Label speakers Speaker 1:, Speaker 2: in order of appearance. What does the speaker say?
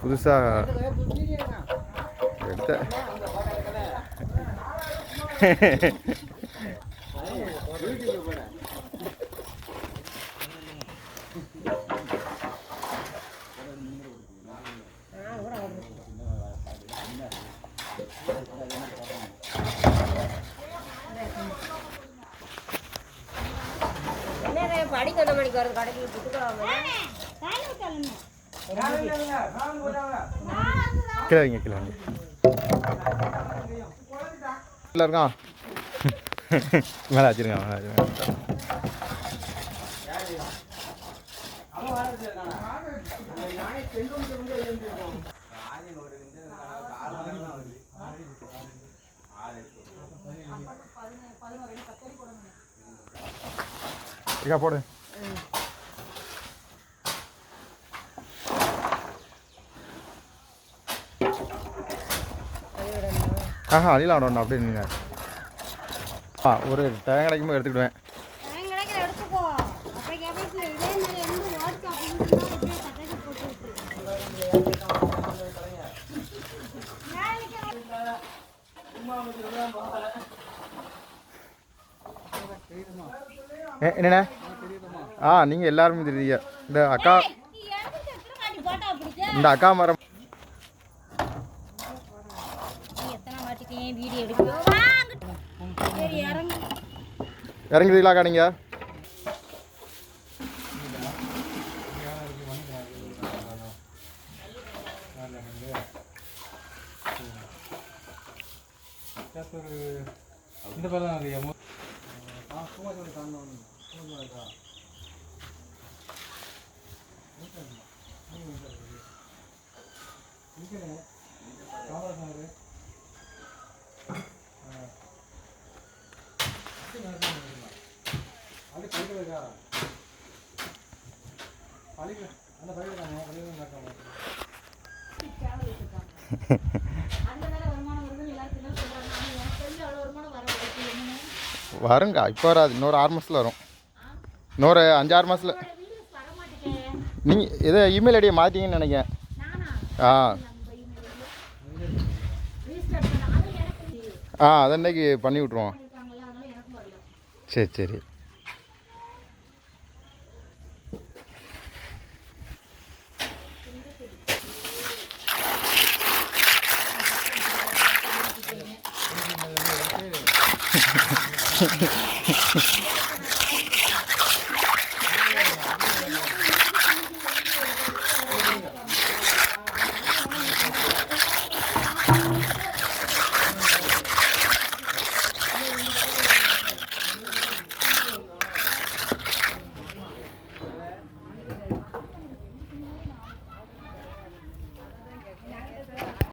Speaker 1: புதுசாக எடுத்த.
Speaker 2: என்ன படிக்க எத்தனை மணிக்கு வருது கடைக்கு புத்துக்கலாம்
Speaker 1: கீழே வைங்க கீழே இருக்கான் மேலே வச்சிருங்க மேலே வச்சிருங்க. போடு. ஆஹா அடியில் ஆடணும் அப்படியே நீங்கள் ஆ ஒரு டைம் கிடைக்கும் போது எடுத்துக்கிடுவேன் என்னண்ணே? ஆ நீங்கள் எல்லாருமே தெரியுங்க இந்த அக்கா இந்த அக்கா மரம்
Speaker 3: ஏன் வீடியோ எடுக்கோ வாங்க சரி இறங்கு.
Speaker 1: இறங்குறீங்களா அக்கா நீங்கள்
Speaker 4: இந்த பக்கம் அது
Speaker 3: அந்த வேலை வருமானம்
Speaker 1: வருங்க இப்போ வராது. இன்னொரு ஆறு மாதத்தில் வரும். இன்னொரு அஞ்சாறு மாதத்தில் நீங்கள் எதோ இமெயில் ஐடியை மாற்றிங்கன்னு நினைக்கிறேன். ஆ. ஆ அதை இன்னைக்கு பண்ணி விட்ருவோம் சரி சரி